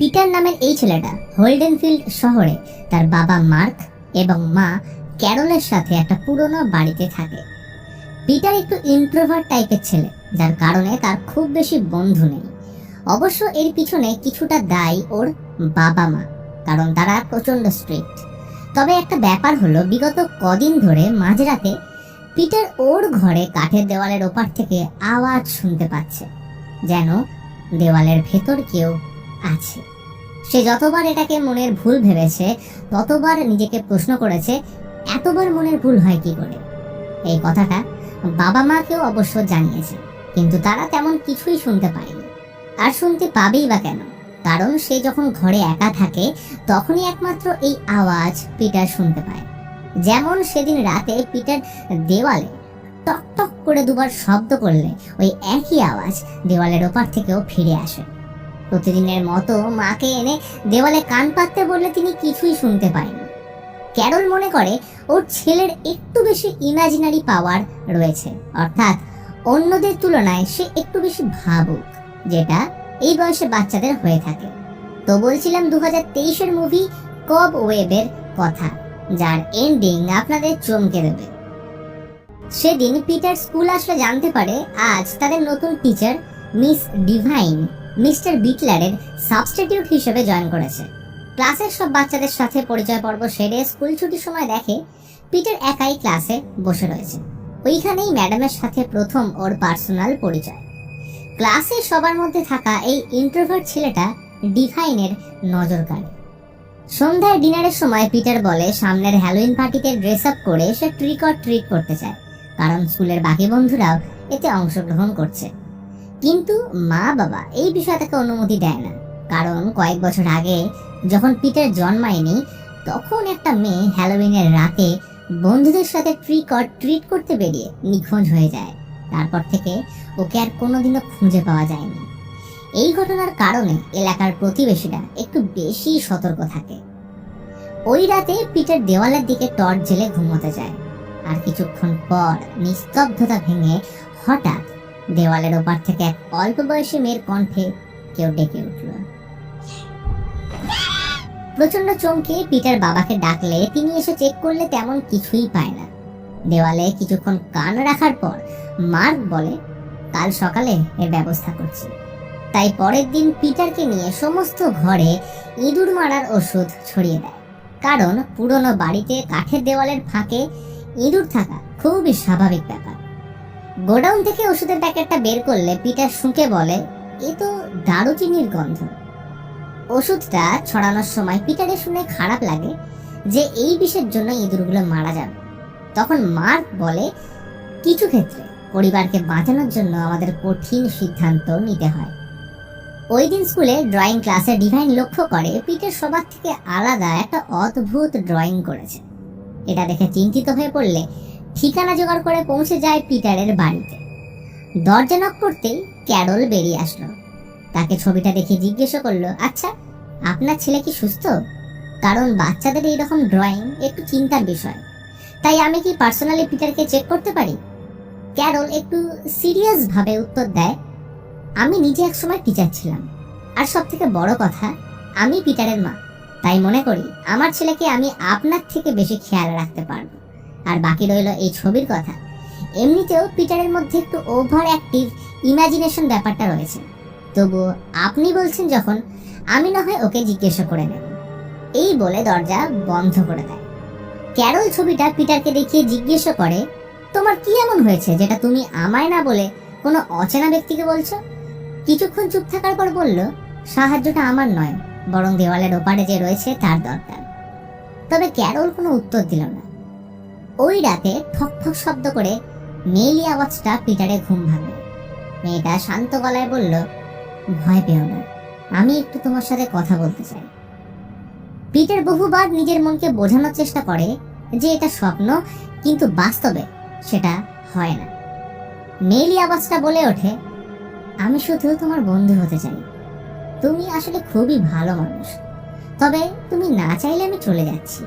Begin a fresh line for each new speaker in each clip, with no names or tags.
Peter নামের এই ছেলেটা হোল্ডেনফিল্ড শহরে তার বাবা মার্ক এবং মা ক্যারলের সাথে একটা পুরনো বাড়িতে থাকে। পিটার একটু ইন্ট্রোভার্ট টাইপের ছেলে, যার কারণে তার খুব বেশি বন্ধু নেই। অবশ্য এর পিছনে কিছুটা দায়ী ওর বাবা মা, কারণ তারা প্রচণ্ড স্ট্রিক্ট তবে একটা ব্যাপার হলো, বিগত কদিন ধরে মাঝরাতে পিটার ওর ঘরে কাঠের দেওয়ালের ওপার থেকে আওয়াজ শুনতে পাচ্ছে, যেন দেওয়ালের ভেতর কেউ আছে। সে যতবার এটাকে মনের ভুল ভেবেছে, ততবার নিজেকে প্রশ্ন করেছে, এতবার মনের ভুল হয় কি করে? এই কথাটা বাবা মাকেও অবশ্য জানিয়েছে, কিন্তু তারা তেমন কিছুই শুনতে পায়নি। আর শুনতে পাবেই বা কেন? কারণ সে যখন ঘরে একা থাকে, তখনই একমাত্র এই আওয়াজ পিটার শুনতে পায়। যেমন সেদিন রাতে পিটার দেওয়ালে টক টক করে দুবার শব্দ করলে ওই একই আওয়াজ দেওয়ালের ওপার থেকেও ফিরে আসে। প্রতিদিনের মতো মাকে এনে দেওয়ালে কান পাততে বললে তিনি কিছুই শুনতে পায়নি। ক্যারল মনে করে, ওর ছেলের একটু বেশি ইমাজিনারি পাওয়ার রয়েছে। অর্থাৎ অন্যদের তুলনায় সে একটু বেশি ভাবুক, যেটা এই বয়সে বাচ্চাদের হয়ে থাকে। তো বলছিলাম দু হাজার তেইশের মুভি কব ওয়েবের কথা, যার এন্ডিং আপনাদের চমকে দেবে। সেদিন পিটার স্কুল আসলে জানতে পারে, আজ তাদের নতুন টিচার মিস ডিভাইন মিস্টার বিটলারের সাবস্টিটিউট হিসেবে জয়েন করেছে। ক্লাসের সব বাচ্চাদের সাথে পরিচয় পর্ব সেরে স্কুল ছুটির সময় দেখে পিটার একাই ক্লাসে বসে রয়েছে। ওইখানেই ম্যাডামের সাথে প্রথম ওর পার্সোনাল পরিচয়। ক্লাসে সবার মধ্যে থাকা এই ইন্ট্রোভার্ট ছেলেটা ডিভাইনের নজর কাড়ে। সন্ধ্যায় ডিনারের সময় পিটার বলে সামনের হ্যালোইন পার্টিতে ড্রেস আপ করে সে ট্রিক অর ট্রিট করতে চায়, কারণ স্কুলের বাকি বন্ধুরাও এতে অংশগ্রহণ করছে। কিন্তু মা বাবা এই বিষয়ে তাকে অনুমতি দেয় না। কারণ কয়েক বছর আগে যখন পিটার জন্মায়নি, তখন একটা মেয়ে হ্যালোউইনের রাতে বন্ধুদের সাথে ট্রিক অর ট্রিট করতে বেরিয়ে নিখোঁজ হয়ে যায়। তারপর থেকে ওকে আর কোনোদিনও খুঁজে পাওয়া যায়নি। এই ঘটনার কারণে এলাকার প্রতিবেশীরা একটু বেশি সতর্ক থাকে। ওই রাতে পিটার দেওয়ালের দিকে টর্চ জেলে ঘুমোতে যায়। আর কিছুক্ষণ পর নিস্তব্ধতা ভেঙে হঠাৎ দেওয়ালের ওপার থেকে এক অল্প বয়সী মেয়ের কণ্ঠে কেউ ডেকে উঠল। প্রচণ্ড চমকে পিটার বাবাকে ডাকলে, তিনি এসে চেক করলে তেমন কিছুই পায় না। দেওয়ালে কিছুক্ষণ কান রাখার পর মার্ক বলে, কাল সকালে এর ব্যবস্থা করছি। তাই পরের দিন পিটারকে নিয়ে সমস্ত ঘরে ইঁদুর মারার ওষুধ ছড়িয়ে দেয়। কারণ পুরনো বাড়িতে কাঠের দেওয়ালের ফাঁকে ইঁদুর থাকা খুবই স্বাভাবিক ব্যাপার। গোডাউন থেকে ওষুধের প্যাকেটটা বের করলে পিটার শুঁকে বলে, এ তো দারুচিনির গন্ধ। ওষুধটা ছড়ানোর সময় পিটারে শুনে খারাপ লাগে যে এই বিষের জন্য ইঁদুরগুলো মারা যাবে। তখন মার্ক বলে, কিছু ক্ষেত্রে পরিবারকে বাঁচানোর জন্য আমাদের কঠিন সিদ্ধান্ত নিতে হয়। ওই দিন স্কুলে ড্রয়িং ক্লাসে ডিভাইন লক্ষ্য করে পিটার সবার থেকে আলাদা একটা অদ্ভুত ড্রয়িং করেছে। এটা দেখে চিন্তিত হয়ে পড়লে ঠিকানা জোগাড় করে পৌঁছে যায় পিটারের বাড়িতে। দরজা নক করতেই ক্যারল বেরিয়ে আসলো। তাকে ছবিটা দেখে জিজ্ঞেস করল আচ্ছা আপনার ছেলে কি সুস্থ? কারণ বাচ্চাদের এইরকম ড্রয়িং একটু চিন্তার বিষয়। তাই আমি কি পার্সোনালি পিটারকে চেক করতে পারি? ক্যারল একটু সিরিয়াস ভাবে উত্তর দেয়, আমি নিজে এক সময় টিচার ছিলাম। আর সব থেকে বড় কথা, আমি পিটারের মা। তাই মনে করি, আমার ছেলেকে আমি আপনার থেকে বেশি খেয়াল রাখতে পারব। আর বাকি রইল এই ছবির কথা। এমনিতেও পিটারের মধ্যে একটু ওভার অ্যাক্টিভ ইমাজিনেশন ব্যাপারটা রয়েছে। তবু আপনি বলছেন যখন, আমি না হয় ওকে জিজ্ঞাসা করে নেব। এই বলে দরজা বন্ধ করে দেয়। ক্যারল ছবিটা পিটারকে দেখিয়ে জিজ্ঞাসা করে, তোমার কি এমন হয়েছে যেটা তুমি আমায় না বলে কোনো অচেনা ব্যক্তিকে বলছো? কিছুক্ষণ চুপ থাকার পর বলল, সাহায্যটা আমার নয়, বরং দেওয়ালের ওপারে যে রয়েছে তার দরকার। তবে ক্যারল কোনো উত্তর দিল না। ওই রাতে ঠক ঠক শব্দ করে মেয়েলি আওয়াজটা পিটারে ঘুম ভাঙে। মেয়েটা শান্ত গলায় বলল, ভয় পেও না, আমি একটু তোমার সাথে কথা বলতে চাই। পিটার বহুবার নিজের মনকে বোঝানোর চেষ্টা করে যে এটা স্বপ্ন, কিন্তু বাস্তবে সেটা হয় না। মেয়েলি আওয়াজটা বলে ওঠে, আমি শুধু তোমার বন্ধু হতে চাই। তুমি আসলে খুবই ভালো মানুষ। তবে তুমি না চাইলে আমি চলে যাচ্ছি।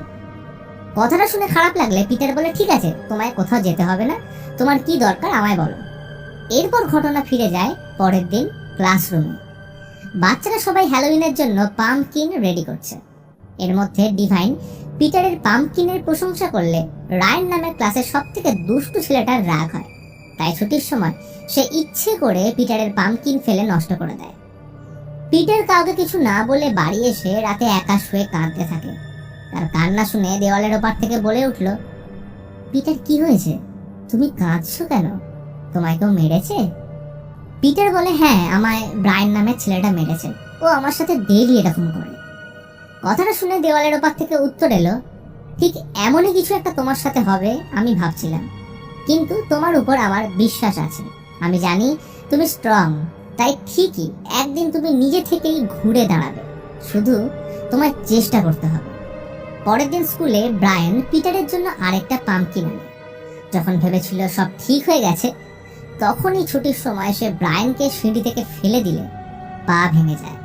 কথাটা শুনে খারাপ লাগলে পিটার বলে, ঠিক আছে, তোমায় কোথাও যেতে হবে না। তোমার কি দরকার আমায় বলো। এরপর ঘটনা ফিরে যায় পরের দিন ক্লাসরুমে বাচ্চারা সবাই হ্যালোউইনের জন্য পাম্পকিন রেডি করছে। এর মধ্যে ডিভাইন পিটারের পাম্পকিনের প্রশংসা করলে রায়ন নামের ক্লাসের সব থেকে দুষ্টু ছেলেটার রাগ হয়। তাই ছুটির সময় সে ইচ্ছে করে পিটারের পাম্পকিন ফেলে নষ্ট করে দেয়। পিটার কাউকে কিছু না বলে বাড়ি এসে রাতে একা শুয়ে কাঁদতে থাকে। তার কান্না শুনে দেওয়ালের ওপার থেকে বলে উঠল, পিটার, কি হয়েছে? তুমি কাঁদছো কেন? তোমায় কেউ মেরেছে? পিটার বলে হ্যাঁ আমায় ব্রায়ন নামের ছেলেটা মেরেছে। ও আমার সাথে ডেইলি এরকম করে। কথাটা শুনে দেওয়ালের ওপার থেকে উত্তর এলো, ঠিক এমনই কিছু একটা তোমার সাথে হবে, আমি ভাবছিলাম। কিন্তু তোমার উপর আমার বিশ্বাস আছে। আমি জানি তুমি স্ট্রং তাই ঠিকই একদিন তুমি নিজে থেকেই ঘুরে দাঁড়াবে। শুধু তোমায় চেষ্টা করতে হবে। পরের দিন স্কুলে ব্রায়ান পিটারের জন্য আরেকটা পাম্পকিন আনে। যখন ভেবেছিল সব ঠিক হয়ে গেছে, তখনই ছুটির সময় সে ব্রায়ানকে সিঁড়ি থেকে ফেলে দিলে, পা ভেঙে যায়।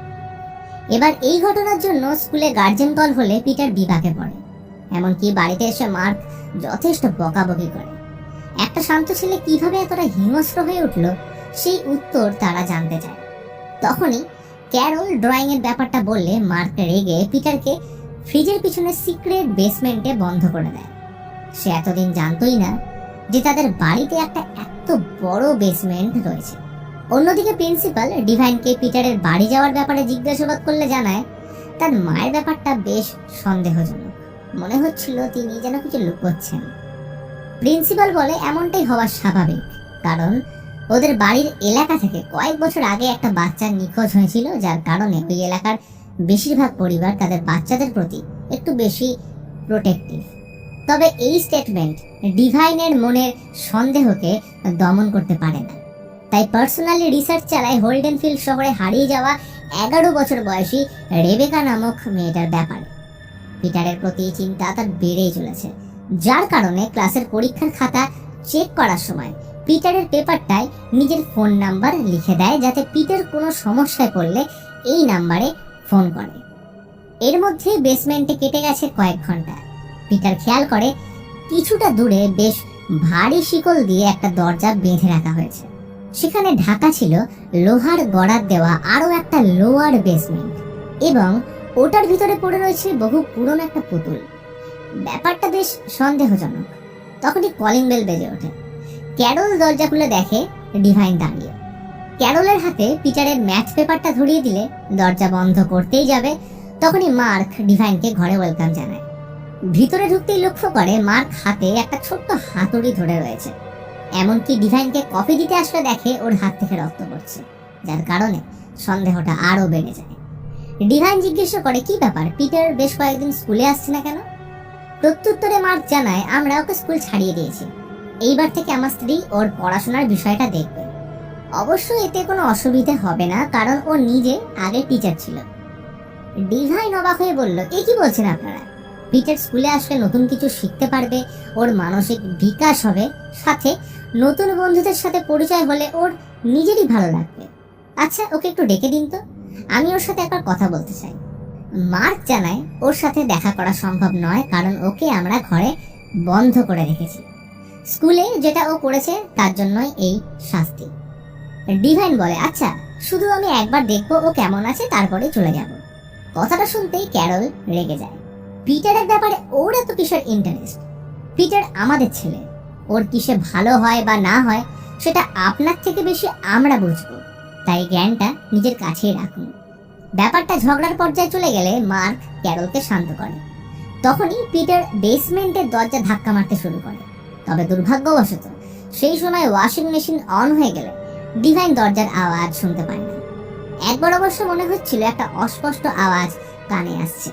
এবার এই ঘটনার জন্য স্কুলে গার্জেন কল হলে পিটার বিপাকে পড়ে, এমনকি বাড়িতে এসে মার্ক যথেষ্ট বকাবকি করে। একটা শান্ত ছেলে কীভাবে এতটা হিংস্র হয়ে উঠল, সেই উত্তর তারা জানতে চায়। তখনই ক্যারল ড্রয়িংয়ের ব্যাপারটা বললে মার্ক রেগে পিটারকে ফ্রিজের পিছনে সিক্রেট বেসমেন্টে বন্ধ করে দেয়। সে এতদিন জানতোই না যে তাদের বাড়িতে একটা এত বড় বেসমেন্ট রয়েছে। অন্যদিকে প্রিন্সিপাল ডিভাইনকে পিটারের বাড়ি যাওয়ার ব্যাপারে জিজ্ঞাসাবাদ করলে জানায়, তার মায়ের ব্যাপারটা বেশ সন্দেহজনক। মনে হচ্ছিল তিনি যেন কিছু লুকোচ্ছেন। প্রিন্সিপাল বলে, এমনটাই হওয়া স্বাভাবিক। কারণ ওদের বাড়ির এলাকা থেকে কয়েক বছর আগে একটা বাচ্চা নিখোঁজ হয়েছিল, যার কারণে ওই এলাকার বেশিরভাগ পরিবার তাদের বাচ্চাদের প্রতি একটু বেশি প্রোটেক্টিভ তবে এই স্টেটমেন্ট ডিভাইনের মনের সন্দেহকে দমন করতে পারে না। তাই পার্সোনালি রিসার্চ চালায় হোল্ডেনফিল্ড শহরে হারিয়ে যাওয়া এগারো বছর বয়সী রেবেকা নামক মেয়েটার ব্যাপারে। পিটারের প্রতি চিন্তা তার বেড়েই চলেছে। যার কারণে ক্লাসের পরীক্ষার খাতা চেক করার সময় পিটারের পেপারটায় নিজের ফোন নাম্বার লিখে দেয়, যাতে পিটার কোনো সমস্যায় পড়লে এই নাম্বারে ফোন করে। এর মধ্যে বেসমেন্টে কেটে গেছে কয়েক ঘণ্টা। পিটার খেয়াল করে, কিছুটা দূরে বেশ ভারী শিকল দিয়ে একটা দরজা বেঁধে রাখা হয়েছে। সেখানে ঢাকা ছিল লোহার গড়ার দেওয়া আরও একটা লোয়ার বেসমেন্ট এবং ওটার ভিতরে পড়ে রয়েছে বহু পুরনো একটা পুতুল। ব্যাপারটা বেশ সন্দেহজনক। তখনই কলিং বেল বেজে ওঠে। ক্যারল দরজা খুলে দেখে ডিভাইন দাঁড়িয়ে। ক্যারলের হাতে পিটারের ম্যাথ পেপারটা ধরিয়ে দিলে দরজা বন্ধ করতেই যাবে, তখনই মার্ক ডিভাইনকে ঘরে ওয়েলকাম জানায়। ভিতরে ঢুকতেই লক্ষ্য করে মার্ক হাতে একটা ছোট্ট হাতুড়ি ধরে রয়েছে। এমনকি ডিভাইনকে কফি দিতে আসলে দেখে ওর হাত থেকে রক্ত পড়ছে, যার কারণে সন্দেহটা আরও বেড়ে যায়। ডিভাইন জিজ্ঞেস করে, কি ব্যাপার, পিটার বেশ কয়েকদিন স্কুলে আসছে না কেন? প্রত্যুত্তরে মার্ক জানায়, আমরা ওকে স্কুল ছাড়িয়ে দিয়েছি। এইবার থেকে আমার স্ত্রী ওর পড়াশোনার বিষয়টা দেখবে। অবশ্য এতে কোনো অসুবিধে হবে না, কারণ ও নিজে আগে টিচার ছিল। ডিভাইন অবাক হয়ে বলল, এ কি বলছেন আপনারা? পিটার স্কুলে আসলে নতুন কিছু শিখতে পারবে, ওর মানসিক বিকাশ হবে, সাথে নতুন বন্ধুদের সাথে পরিচয় হলে ওর নিজেরই ভালো লাগবে। আচ্ছা ওকে একটু ডেকে দিন তো। আমি ওর সাথে একবার কথা বলতে চাই। মার্ক জানায়, ওর সাথে দেখা করা সম্ভব নয়, কারণ ওকে আমরা ঘরে বন্ধ করে রেখেছি। স্কুলে যেটা ও করেছে, তার জন্যই এই শাস্তি। ডিভাইন বলে আচ্ছা শুধু আমি একবার দেখব ও কেমন আছে, তারপরে চলে যাব। কথাটা শুনতেই ক্যারল রেগে যায়। পিটারের ব্যাপারে ওর এত কিসের ইন্টারেস্ট পিটার আমাদের ছেলে। ওর কিসে ভালো হয় বা না হয়, সেটা আপনার থেকে বেশি আমরা বুঝব। তাই জ্ঞানটা নিজের কাছেই রাখুন। ব্যাপারটা ঝগড়ার পর্যায়ে চলে গেলে মার্ক ক্যারলকে শান্ত করে। তখনই পিটার বেসমেন্টের দরজা ধাক্কা মারতে শুরু করে। তবে দুর্ভাগ্যবশত, সেই সময় ওয়াশিং মেশিন অন হয়ে গেলে ডিভাইন দরজার আওয়াজ শুনতে পায় না। একবার অবশ্য মনে হচ্ছিল একটা অস্পষ্ট আওয়াজ কানে আসছে।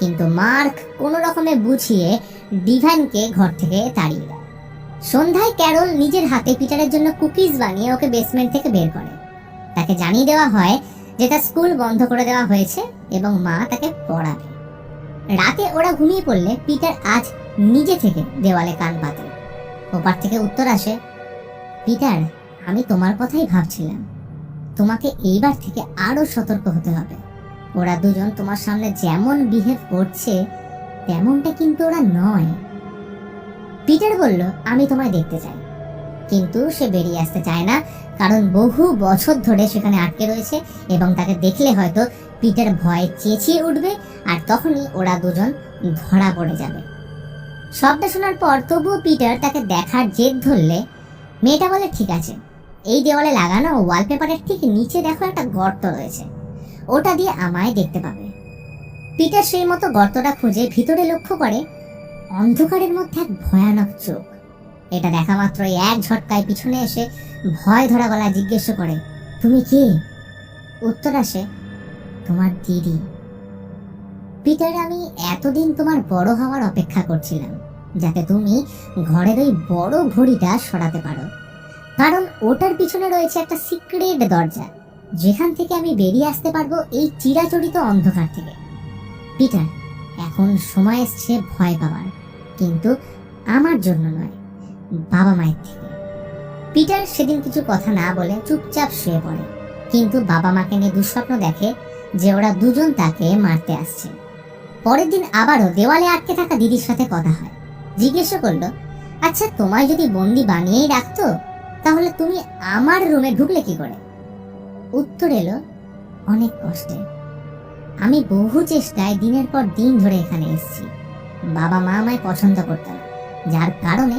কিন্তু মার্ক কোনো রকমে বুঝিয়ে ডিভাইনকে ঘর থেকে তাড়িয়ে দেয়। সন্ধ্যায় ক্যারল নিজের হাতে পিটারের জন্য কুকিজ বানিয়ে ওকে বেসমেন্ট থেকে বের করে। তাকে জানিয়ে দেওয়া হয় যে তার স্কুল বন্ধ করে দেওয়া হয়েছে এবং মা তাকে পড়াবে। রাতে ওরা ঘুমিয়ে পড়লে পিটার আজ নিজে থেকে দেওয়ালে কান পাতে ওপার থেকে উত্তর আসে, পিটার আমি তোমার কথাই ভাবছিলাম। তোমাকে এইবার থেকে আরও সতর্ক হতে হবে। ওরা দুজন তোমার সামনে যেমন বিহেভ করছে, তেমনটা কিন্তু ওরা নয়। পিটার বলল, আমি তোমায় দেখতে চাই। কিন্তু সে বেরিয়ে আসতে চায় না, কারণ বহু বছর ধরে সেখানে আটকে রয়েছে এবং তাকে দেখলে হয়তো পিটার ভয়ে চেঁচিয়ে উঠবে আর তখনই ওরা দুজন ধরা পড়ে যাবে। শব্দ শোনার পর তবুও পিটার তাকে দেখার জেদ ধরলে, মেয়েটা বলে, ঠিক আছে। এই দেওয়ালে লাগানো ওয়ালপেপারের ঠিক নিচে দেখো একটা গর্ত রয়েছে। ওটা দিয়ে আমায় দেখতে পাবে। পিটার সেই মতো গর্তটা খুঁজে ভিতরে লক্ষ্য করে অন্ধকারের মধ্যে এক ভয়ানক চোখ। এটা দেখা মাত্রই এক ঝটকায় পিছনে এসে ভয় ধরা গলা জিজ্ঞেস করে, তুমি কে? উত্তর আসে, তোমার দিদি। পিটার, আমি এতদিন তোমার বড় হওয়ার অপেক্ষা করছিলাম, যাতে তুমি ঘরের ওই বড় ঘড়িটা সরাতে পারো। কারণ ওটার পিছনে রয়েছে একটা সিক্রেট দরজা, যেখান থেকে আমি বেরিয়ে আসতে পারব এই চিরাচরিত অন্ধকার থেকে। পিটার, এখন সময় এসছে ভয় পাওয়ার, কিন্তু আমার জন্য নয়, বাবা মায়ের থেকে। পিটার সেদিন কিছু কথা না বলে চুপচাপ শুয়ে পড়ে, কিন্তু বাবা মাকে নিয়ে দুঃস্বপ্ন দেখে যে ওরা দুজন তাকে মারতে আসছে। পরের দিন আবারও দেওয়ালে আটকে থাকা দিদির সাথে কথা হয়। জিজ্ঞেস করল আচ্ছা তোমায় যদি বন্দি বানিয়েই রাখতো তাহলে তুমি আমার রুমে ঢুকলে কি করে? উত্তর এলো, অনেক কষ্টে। আমি বহু চেষ্টায় দিনের পর দিন ধরে এখানে এসেছি। বাবা মা আমায় পছন্দ করত না যার কারণে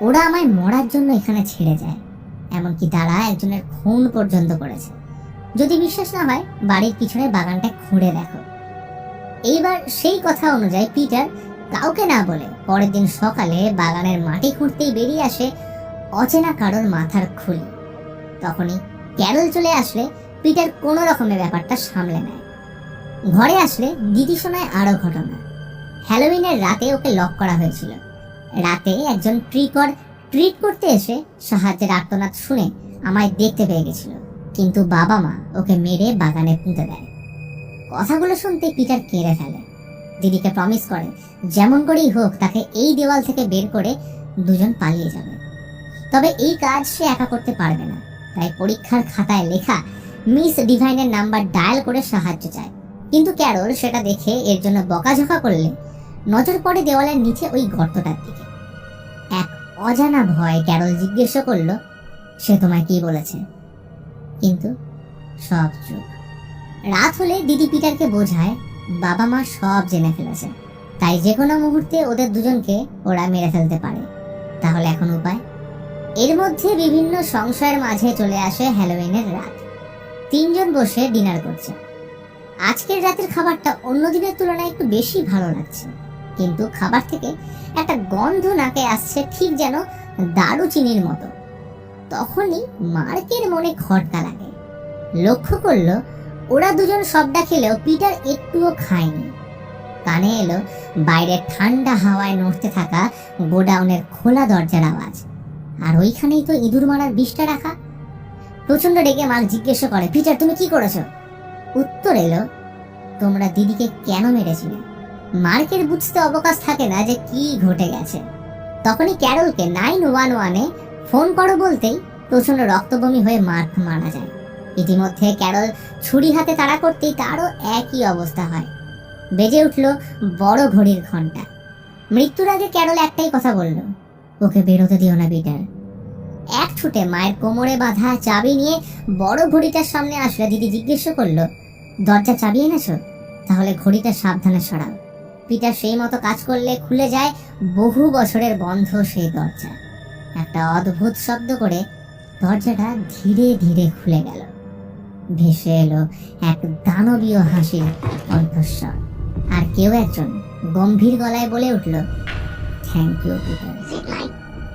ওরা আমায় মরার জন্য এখানে ছেড়ে যায়। এমনকি তারা একজনের খুন পর্যন্ত করেছে। যদি বিশ্বাস না হয়, বাড়ির পিছনে বাগানটা খুঁড়ে দেখো। এইবার সেই কথা অনুযায়ী পিটার কাউকে না বলে পরের দিন সকালে বাগানের মাটি খুঁড়তেই বেরিয়ে আসে অচেনা কারোর মাথার খুলি। তখনই ক্যারল চলে আসলে পিটার কোনো রকমের ব্যাপারটা সামলে নেয়। ঘরে আসলে দিদি শোনায় আরও ঘটনা। হ্যালোউইনের রাতে ওকে লক করা হয়েছিল। রাতে একজন ট্রিকর ট্রিট করতে এসে সাহায্যের আর্তনাদ শুনে আমায় দেখতে পেয়ে গেছিল। কিন্তু বাবা মা ওকে মেরে বাগানে পুঁতে দেয়। কথাগুলো শুনতে পিটার কেঁদে ফেলে। দিদিকে প্রমিস করে, যেমন করেই হোক, তাকে এই দেওয়াল থেকে বের করে দুজন পালিয়ে যাবে। তবে এই কাজ সে একা করতে পারবে না। তাই পরীক্ষার খাতায় লেখা মিস ডিভাইনের নাম্বার ডায়াল করে সাহায্য চায়। কিন্তু ক্যারল সেটা দেখে এর জন্য বকাঝকা করলে নজর পড়ে দেওয়ালের নিচে ওই গর্তটার দিকে। এক অজানা ভয় ক্যারল জিজ্ঞেস করল, সে তোমায় কি বলেছে? কিন্তু সব চুপ। রাত হলে দিদি পিটারকে বোঝায়, বাবা মা সব জেনে ফেলেছে। তাই যে কোনো মুহূর্তে ওদের দুজনকে ওরা মেরে ফেলতে পারে। তাহলে এখন উপায়? এর মধ্যে বিভিন্ন সংশয়ের মাঝে চলে আসে হ্যালোউইনের রাত। তিনজন বসে ডিনার করছে। আজকের রাতের খাবারটা অন্য দিনের তুলনায় একটু বেশি ভালো লাগছে। কিন্তু খাবার থেকে একটা গন্ধ নাকে আসছে ঠিক যেন দারুচিনির মতো। তখনই মার্কের মনে খটকা লাগে। লক্ষ্য করল, ওরা দুজন সবটা খেলেও পিটার একটুও খায়নি। কানে এলো বাইরে ঠান্ডা হাওয়ায় নড়তে থাকা গোডাউনের খোলা দরজার আওয়াজ। আর ওইখানেই তো ইঁদুর মারার বিষটা রাখা। প্রচণ্ড রেগে মার্ক জিজ্ঞেস করে, পিটার, তুমি কি করেছ? উত্তর এলো, তোমরা দিদিকে কেন মেরেছিলে? মার্কের বুঝতে অবকাশ থাকে না যে কি ঘটে গেছে। তখনই ক্যারলকে নাইন ওয়ান ওয়ানে ফোন করো বলতেই প্রচণ্ড রক্তবমি হয়ে মার্ক মারা যায়। ইতিমধ্যে ক্যারল ছুরি হাতে তাড়া করতেই তারও একই অবস্থা হয়। বেজে উঠল বড় ঘড়ির ঘণ্টা মৃত্যুর আগে ক্যারল একটাই কথা বলল ওকে বেরোতে দিও না বিটার এক ছুটে মায়ের কোমরে বাঁধা চাবি নিয়ে বড় ঘড়িটার সামনে আসলে। দিদি জিজ্ঞেস করল, দরজা চাবি এনেছো? তাহলে ঘড়িটা সাবধানে সরাও। পিটার সেই মতো কাজ করলে খুলে যায় বহু বছরের বন্ধ সেই দরজা। একটা অদ্ভুত শব্দ করে দরজাটা ধীরে ধীরে খুলে গেল। ভেসে এলো এক দানবীয় হাসির কণ্ঠস্বর আর কেউ একজন গম্ভীর গলায় বলে উঠল থ্যাংক ইউ পিটার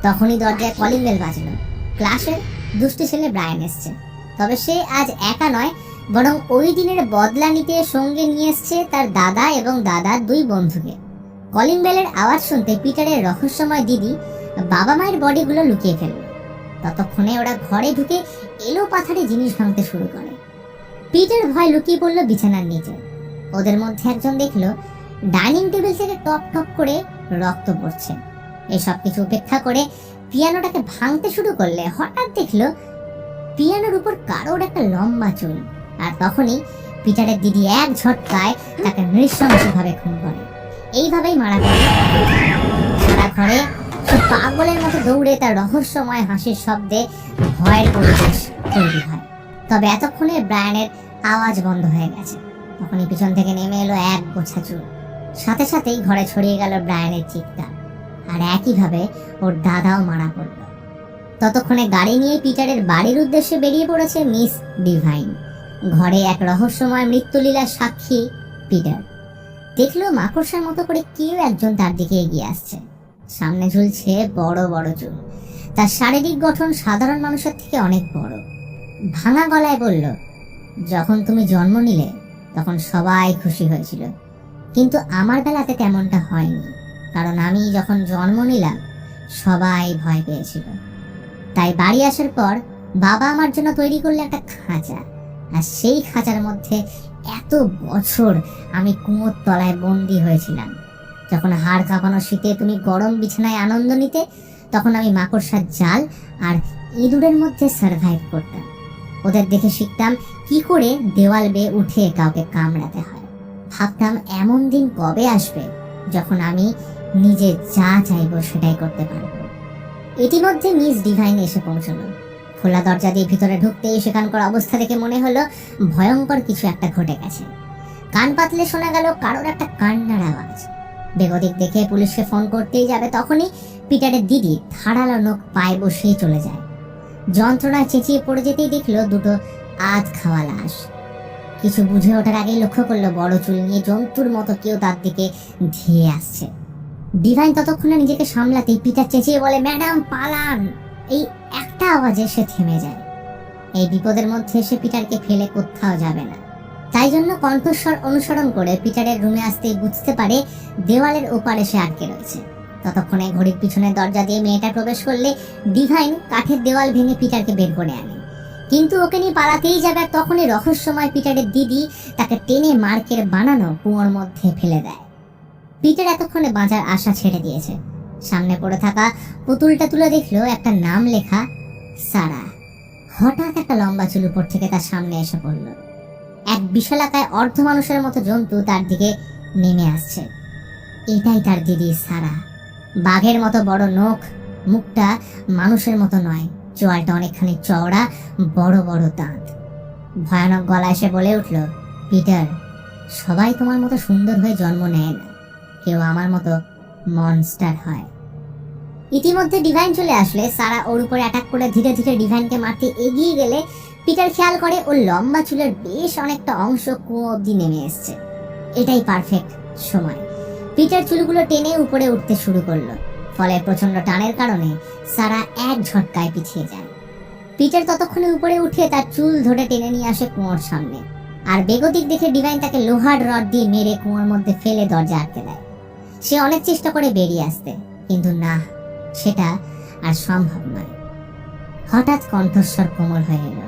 তখনই দরজায় কলিং বেল বাজলো। ক্লাসের দুষ্টু ছেলে ব্রায়ান এসছে। তবে সে আজ একা নয়, বরং ওই দিনের বদলা নিতে সঙ্গে নিয়ে এসছে তার দাদা এবং দাদার দুই বন্ধুকে। কলিং বেলের আওয়াজ শুনতে পিটারের রহস্যময় দিদি বাবা মায়ের বডিগুলো লুকিয়ে ফেলল ততক্ষণে ওরা ঘরে ঢুকে এলো পাথারে জিনিস ভাঙতে শুরু করে। পিটার ভয় লুকিয়ে পড়ল বিছানার নিচে। ওদের মধ্যে একজন দেখল ডাইনিং টেবিল থেকে টপ টপ করে রক্ত পড়ছে। এসব কিছু উপেক্ষা করে পিয়ানোটাকে ভাঙতে শুরু করলে হঠাৎ দেখল পিয়ানোর উপর কারোর একটা লম্বা চুল। আর তখনই পিটারের দিদি এক ঝটকায় তাকে নৃশংসভাবে খুন করে। এইভাবেই মারা গেল সারা ঘরে পাগলের মতো দৌড়ে তার রহস্যময় হাসির শব্দে ভয়ের পরিবেশ তৈরি হয়। তবে এতক্ষণে ব্রায়ানের আওয়াজ বন্ধ হয়ে গেছে। তখনই পিছন থেকে নেমে এলো এক গোছা চুল। সাথে সাথেই ঘরে ছড়িয়ে গেল ব্রায়ানের চিৎকার। আর একইভাবে ওর দাদাও মারা পড়ল। ততক্ষণে গাড়ি নিয়ে পিটারের বাড়ির উদ্দেশ্যে বেরিয়ে পড়েছে মিস ডিভাইন। ঘরে এক রহস্যময় মৃত্যুলীলার সাক্ষী পিটার। দেখল মাকড়সার মতো করে কেউ একজন তার দিকে এগিয়ে আসছে। সামনে ঝুলছে বড় বড় চুল। তার শারীরিক গঠন সাধারণ মানুষের থেকে অনেক বড়। ভাঙা গলায় বলল, যখন তুমি জন্ম নিলে, তখন সবাই খুশি হয়েছিল। কিন্তু আমার বেলাতে তেমনটা হয়নি। কারণ আমি যখন জন্ম নিলাম, সবাই ভয় পেয়েছিল। তাই বাড়ি আসার পর বাবা আমার জন্য তৈরি করলে একটা খাঁচা। আর সেই খাঁচার মধ্যে এত বছর আমি কুমোর তলায় বন্দি হয়েছিলাম। যখন হাড় কাঁপানো শীতে তুমি গরম বিছানায় আনন্দ নিতে, তখন আমি মাকড়সার জাল আর ইঁদুরের মধ্যে সার্ভাইভ করতাম। ওদের দেখে শিখতাম কি করে দেওয়াল বেয়ে উঠে কাউকে কামড়াতে হয়। ভাবতাম এমন দিন কবে আসবে যখন আমি নিজে যা চাইব সেটাই করতে পারব। ইতিমধ্যে মিস ডিভাইন এসে পৌঁছলো। খোলা দরজা দিয়ে ভিতরে ঢুকতেই সেখানকার অবস্থা দেখে মনে হলো ভয়ঙ্কর কিছু একটা ঘটে গেছে। কান পাতলে শোনা গেল কারোর একটা কান্নার আওয়াজ। বেগদিক দেখে পুলিশকে ফোন করতেই যাবে তখনই পিটারের দিদি ধারালো নোখ পায়ে বসিয়ে চলে যায়। যন্ত্রণায় চেঁচিয়ে পড়ে যেতেই দেখল দুটো আধ খাওয়া লাশ। কিছু বুঝে ওঠার আগেই লক্ষ্য করল বড় চুল নিয়ে জন্তুর মতো কেউ তার দিকে ধেয়ে আসছে। ডিভাইন ততক্ষণে নিজেকে সামলাতেই পিটার চেঁচিয়ে বলে, ম্যাডাম, পালান। এই একটা আওয়াজে সে থেমে যায়। এই বিপদের মধ্যে সে পিটারকে ফেলে কোথাও যাবে না। তাই জন্য কণ্ঠস্বর অনুসরণ করে পিটারের রুমে আসতেই বুঝতে পারে দেওয়ালের ওপারে সে আটকে রয়েছে। ততক্ষণে ঘড়ির পিছনে দরজা দিয়ে মেয়েটা প্রবেশ করলে ডিভাইন কাঠের দেওয়াল ভেঙে পিটারকে বের করে আনে। কিন্তু ওকে নিয়ে পালাতেই যাবে আর তখনই রহস্যময় পিটারের দিদি তাকে টেনে মার্কের বানানো কুয়োর মধ্যে ফেলে দেয়। পিটার এতক্ষণে বাঁচার আশা ছেড়ে দিয়েছে। সামনে পড়ে থাকা পুতুলটা তুলে দেখল একটা নাম লেখা সারা। হঠাৎ একটা লম্বা চুল উপর থেকে তার সামনে এসে পড়ল। এক বিশালাকায় অর্ধ মানুষের মতো জন্তু তার দিকে নেমে আসছে। এটাই তার দিদি সারা। বাঘের মতো বড় নখ, মুখটা মানুষের মতো নয়, চোয়ালটা অনেকখানি চওড়া, বড় বড় দাঁত। ভয়ানক গলা এসে বলে উঠল, পিটার, সবাই তোমার মতো সুন্দর হয়ে জন্ম নেয় না। কেউ আমার মতো মনস্টার হয়। ইতিমধ্যে ডিভাইন চলে আসলে, সারা ওর উপরে অ্যাটাক করে ধীরে ধীরে ডিভাইনকে মারতে এগিয়ে গেলে পিটার খেয়াল করে ওর লম্বা চুলের বেশ অনেকটা অংশ কুয়ো অব্দি নেমে এসছে। এটাই পারফেক্ট সময়। পিটার চুলগুলো টেনে উপরে উঠতে শুরু করল। ফলে প্রচণ্ড টানের কারণে সারা এক ঝটকায় পিছিয়ে যায়। পিটার ততক্ষণে উপরে উঠে তার চুল ধরে টেনে নিয়ে আসে কুয়োর সামনে। আর বেগতিক দেখে ডিভাইন তাকে লোহার রড দিয়ে মেরে কুয়োর মধ্যে ফেলে দরজা আটকে দেয়। সে অনেক চেষ্টা করে বেরিয়ে আসতে, কিন্তু না, সেটা আর সম্ভব নয়। হঠাৎ কণ্ঠস্বর কোমল হয়ে এলো।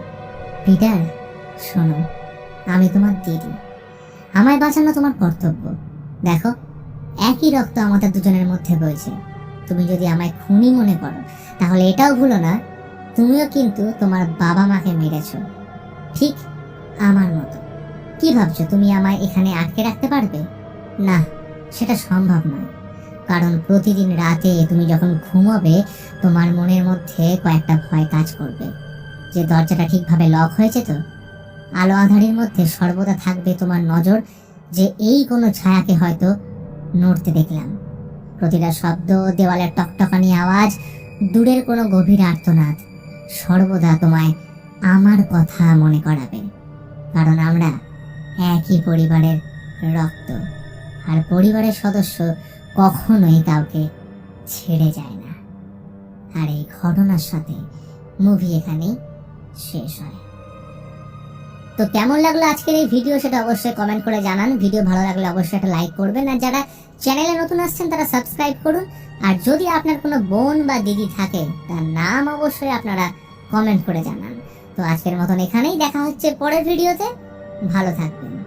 পিটার, শোনো, আমি তোমার দিদি। আমায় বাঁচানো তোমার কর্তব্য। দেখো, একই রক্ত আমাদের দুজনের মধ্যে বইছে। তুমি যদি আমায় খুনি মনে করো, তাহলে এটাও ভুলো না, তুমিও কিন্তু তোমার বাবা মাকে মেরেছো। ঠিক আমার মতো। কি ভাবছ, তুমি আমায় এখানে আটকে রাখতে পারবে? না সেটা সম্ভব নয়। কারণ প্রতিদিন রাতে তুমি যখন ঘুমোবে, তোমার মনের মধ্যে কয়েকটা ভয় কাজ করবে। যে দরজাটা ঠিকভাবে লক হয়েছে তো? আলো আধারির মধ্যে সর্বদা থাকবে তোমার নজর, যে এই কোনো ছায়াকে হয়তো নড়তে দেখলাম। প্রতিটা শব্দ, দেওয়ালের টকটকানি আওয়াজ, দূরের কোনো গভীর আর্তনাদ, সর্বদা তোমায় আমার কথা মনে করাবে। কারণ আমরা একই পরিবারের রক্ত। আর পরিবারের সদস্য কখনোই কাউকে ছেড়ে যায় না। আর এই ঘটনার সাথে মুভি এখানেই শেষ হয়। তো কেমন লাগল আজকের এই ভিডিও সেটা অবশ্যই কমেন্ট করে জানান। ভিডিও ভালো লাগলে অবশ্যই একটা লাইক করবেন। আর যারা চ্যানেলে নতুন আসছেন, তারা সাবস্ক্রাইব করুন। আর যদি আপনার কোনো বোন বা দিদি থাকে, তার নাম অবশ্যই আপনারা কমেন্ট করে জানান। তো আজকের মতন এখানেই দেখা হচ্ছে পরের ভিডিওতে ভালো থাকবেন।